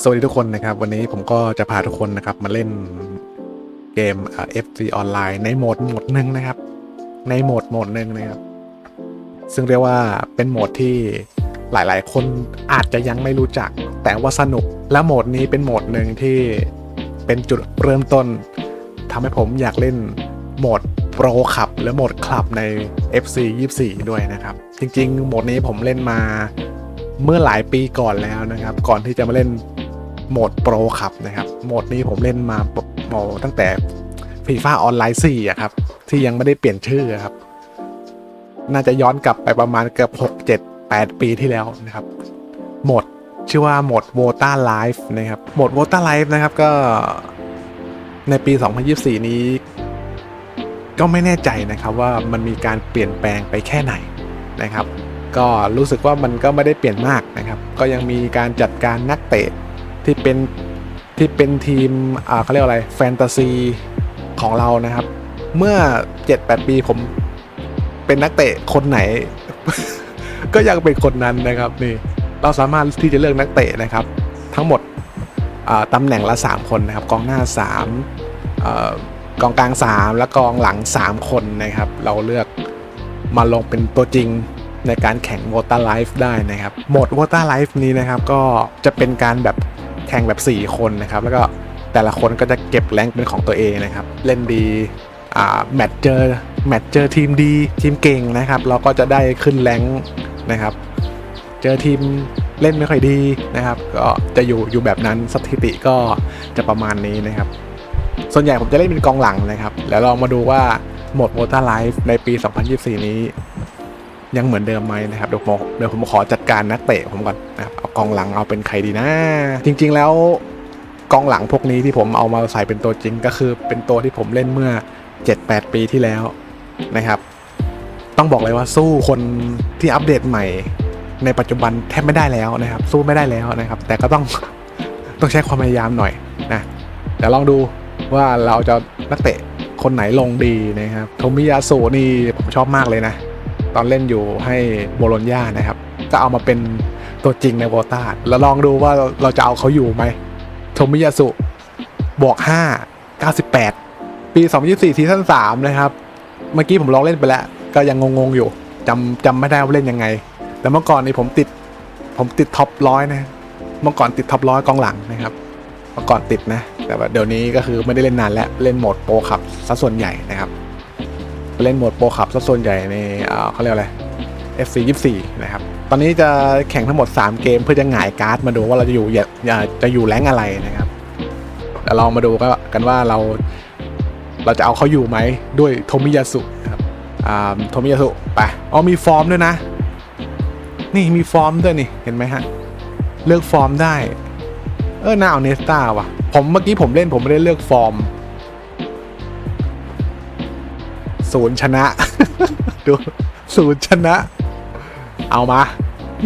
สวัสดีทุกคนนะครับ วันนี้ผมก็จะพาทุกคนนะครับมาเล่นเกมเอ่อ FC ออนไลน์ในโหมดโหมดหนึ่งนะครับ ในโหมดโหมดหนึ่งนะครับ ซึ่งเรียกว่าเป็นโหมดที่หลายๆ คนอาจจะยังไม่รู้จัก แต่ว่าสนุกและโหมดนี้เป็นโหมดหนึ่งที่เป็นจุดเริ่มต้นทำให้ผมอยากเล่นโหมดโปรขับและโหมดคลับใน FC 24 ด้วยนะครับ จริง ๆ โหมดนี้ผมเล่นมา เมื่อหลายปีก่อนแล้วนะครับ ก่อนที่จะมาเล่นโหมดโปรขับนะครับ โหมดนี้ผมเล่นมาโมตั้งแต่ฟีฟ่าออนไลน์4อะครับ ที่ยังไม่ได้เปลี่ยนชื่อครับ น่าจะย้อนกลับไปประมาณเกือบ6 7 8 ปีที่แล้วนะครับ โหมดชื่อว่าโหมด v o t a Life นะครับ โหมด v o t a Life นะครับก็ในปี 2024 นี้ ก็ไม่แน่ใจนะครับว่ามันมีการเปลี่ยนแปลงไปแค่ไหนนะครับ ก็รู้สึกว่ามันก็ไม่ได้เปลี่ยนมากนะครับ ก็ยังมีการจัดการนักเตะที่เป็นที่เป็นทีมอ่าเขาเรียกว่าอะไรแฟนตาซีของเรานะครับ เมื่อ 7-8 ปีผมเป็นนักเตะคนไหน ก็ยังเป็นคนนั้นนะครับนี่เราสามารถที่จะเลือกนักเตะนะครับ ทั้งหมดตำแหน่งละ 3 คนนะครับ กองหน้า3กองกลาง 3 และกองหลัง 3 คนนะครับ เราเลือกมาลงเป็นตัวจริง ในการแข่ง v o t a Life ได้นะครับโหมด v o t a Life นี้นะครับก็จะเป็นการแบบแข่งแบบ 4 คนนะครับ แล้วก็แต่ละคนก็จะเก็บแรงเป็นของตัวเองนะครับ เล่นดีอ่าแมตช์เจอแมตช์เจอทีมดีทีมเก่งนะครับ เราก็จะได้ขึ้นแรงนะครับ เจอทีมเล่นไม่ค่อยดีนะครับ ก็จะอยู่อยู่แบบนั้นสถิติก็จะประมาณนี้นะครับ ส่วนใหญ่ผมจะเล่นเป็นกองหลังนะครับ แล้วลองมาดูว่าหมด v o t a Life ในปี 2024 นี้ ยังเหมือนเดิมไหมนะครับเดี๋ยวผมเดี๋ยวผมขอจัดการนักเตะผมก่อนนะครับเอากองหลังเอาเป็นใครดีนะ จริง ๆ แล้วกองหลังพวกนี้ที่ผมเอามาใส่เป็นตัวจริงก็คือเป็นตัวที่ผมเล่นเมื่อ 7-8 ปีที่แล้วนะครับ ต้องบอกเลยว่าสู้คนที่อัปเดตใหม่ ในปัจจุบันแทบไม่ได้แล้วนะครับ สู้ไม่ได้แล้วนะครับ แต่ก็ต้องต้องใช้ความพยายามหน่อยนะเดี๋ยวลองดูว่าเราจะนักเตะคนไหนลงดีนะครับโทมิยาสุนี่ผมชอบมากเลยนะ ตอนเล่นอยู่ให้โบโลญญานะครับก็เอามาเป็นตัวจริงในโวตาแล้วลองดูว่าเราจะเอาเขาอยู่ไหมโทมิยาสุบวก5 98 ปี 2024ซีซั่น3นะครับ เมื่อกี้ผมลองเล่นไปแล้ว ก็ยังงงๆอยู่จำจำไม่ได้ว่าเล่นยังไง แต่เมื่อก่อนนี่ผมติดผมติดท็อปร้อยนะ เมื่อก่อนติดท็อปร้อยกองหลังนะครับ เมื่อก่อนติดนะ แต่ว่าเดี๋ยวนี้ก็คือไม่ได้เล่นนานแล้ว เล่นโหมดโปรขับซะส่วนใหญ่นะครับ เล่นโหมดโปรขับซะส่วนใหญ่ในเขาเรียกอะไร FC 24 นะครับ ตอนนี้จะแข่งทั้งหมด 3 เกมเพื่อจะหงายการ์ดมาดูว่าเราจะอยู่อย่าจะอยู่แรงอะไรนะครับเดี๋ยวเรามาดูกันว่าเราเราจะเอาเขาอยู่ไหมด้วยโทมิยาสุนะครับโทมิยาสุไปอ๋อมีฟอร์มด้วยนะ นี่มีฟอร์มด้วยนี่เห็นไหมฮะ เลือกฟอร์มได้ เออน่าเอาเนสตาว่ะ ผมเมื่อกี้ผมเล่นผมไม่ได้เลือกฟอร์ม ศูนย์ชนะ ดูศูนย์ชนะ เอามา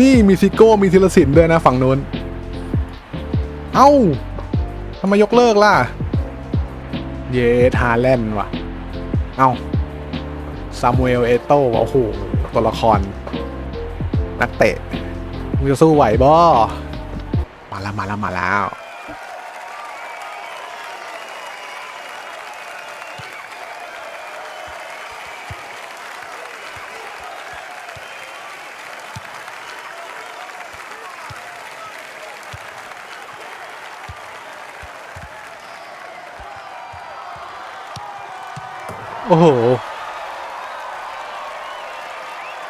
นี่มีซิโก้มีธีรศิลป์ด้วยนะฝั่งนู้น เอ้าทำไมยกเลิกล่ะ เยทาแลนว่ะ เอ้าซามูเอลเอโต้โอ้โหตัวละคร นักเตะมึงจะสู้ไหวบ่มาแล้วมาแล้วมาแล้ว โอ้โห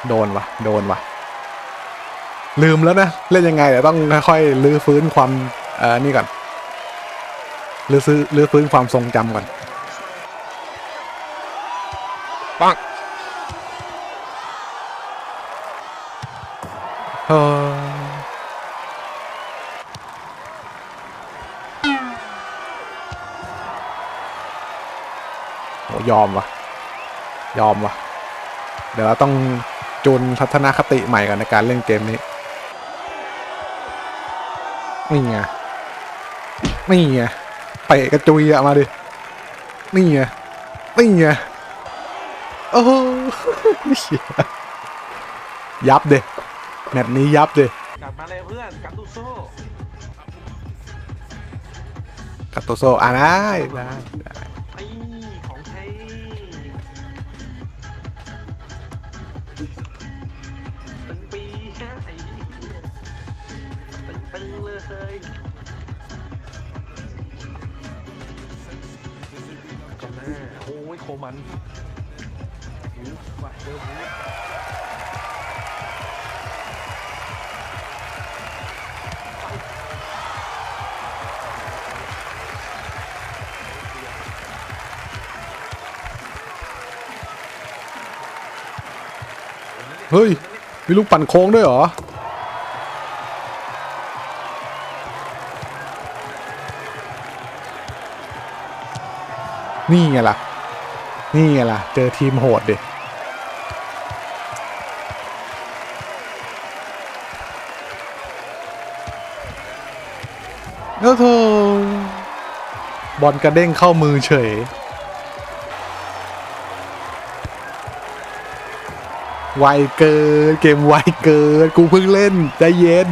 โดนวะโดนวะลืมแล้วนะ เล่นยังไงเดี๋ยวต้องค่อยๆลื้อฟื้นความเอ่อนี่ก่อนลื้อซื้อลื้อฟื้นความทรงจำก่อนปังเออ ยอมวะยอมวะเดี๋ยวเราต้องจูนทัศนคติใหม่ก่อนในการเล่นเกมนี้นี่ไงนี่ไงเตะกระจุยอะมาดินี่ไงนี่ไงโอ้โหยับเดแมตช์นี้ยับเดกลับมาเลยเพื่อนกลับตู้โซ่กาโตโซอ่าได้ได้ เลยก็แม่โอ้ยโคมันหูว่ะเจอหูเฮ้ย มีลูกปั่นโค้งด้วยเหรอ นี่ไงล่ะ นี่ไงล่ะ เจอทีมโหดดิโอ้โธ่บอลกระเด้งเข้ามือเฉย ไวเกิน เกมไวเกิน กูเพิ่งเล่น ใจเย็น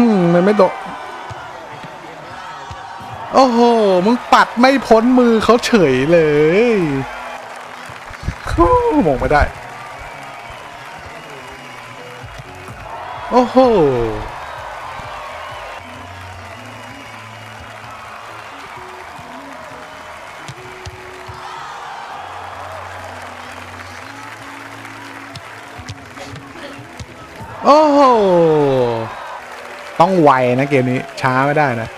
มมันไม่โดนโอ้โห มึงปัดไม่พ้นมือเขาเฉยเลยมองไม่ได้ โอ้โห โอ้โห ต้องไวนะเกมนี้ช้าไม่ได้นะ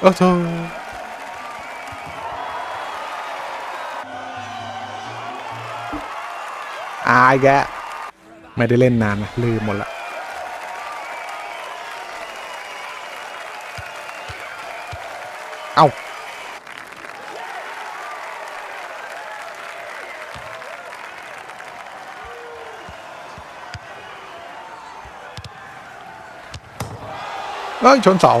โอ้โหอายแกไม่ได้เล่นนานนะลืมหมดละ เอ้าเอ้ยชนเสา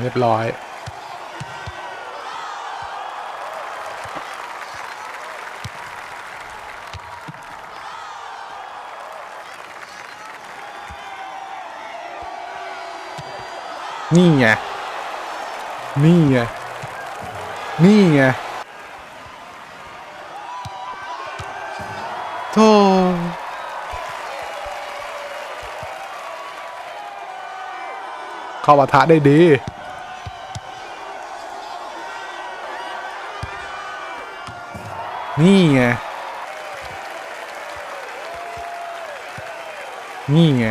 เรียบร้อย นี่ไง นี่ไง นี่ไงโธ่เข้าปะทะได้ดีนี่ไงนี่ไง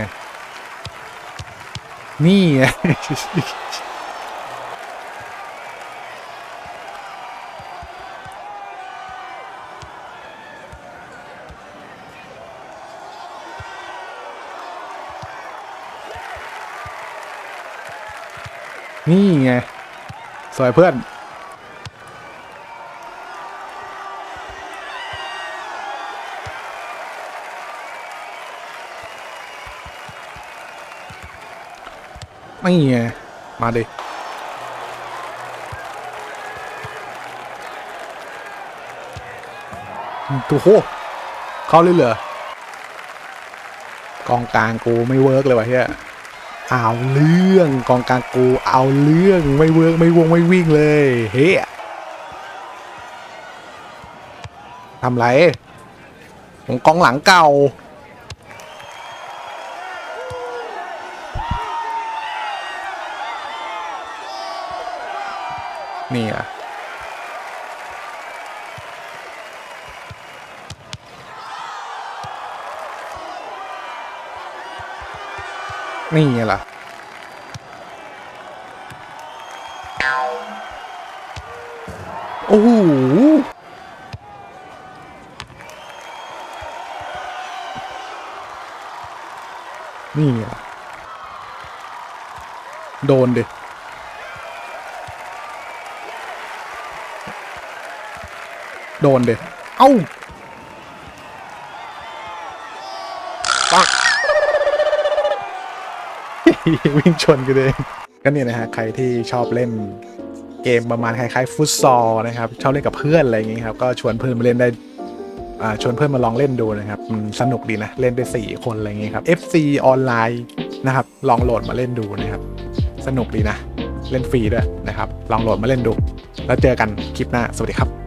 นี่ นี่ไง สวยเพื่อน ไม่ไงมาดิตัวโหเข้าเลยเหรอกองกลางกูไม่เวิร์กเลยวะเฮียเอาเรื่องกองกลางกูเอาเรื่องไม่เวิร์กไม่วงไม่วิ่งเลยเฮียทำไรผมกองหลังเก่า นี่อะนี่ไงล่ะ โอ้โห นี่อะ โดนดิ โดนดิเอ้าปักวิ่งชนกันเองก็เนี่ยนะฮะใครที่ชอบเล่นเกมประมาณคล้ายๆฟุตซอลนะครับ ชอบเล่นกับเพื่อนอะไรอย่างงี้ครับ ก็ชวนเพื่อนมาเล่นได้อ่าชวนเพื่อนมาลองเล่นดูนะครับอืมสนุกดีนะ เล่นได้4คนอะไรอย่างงี้ครับ FC ออนไลน์นะครับ ลองโหลดมาเล่นดูนะครับ สนุกดีนะ เล่นฟรีด้วยนะครับ ลองโหลดมาเล่นดู แล้วเจอกันคลิปหน้า สวัสดีครับ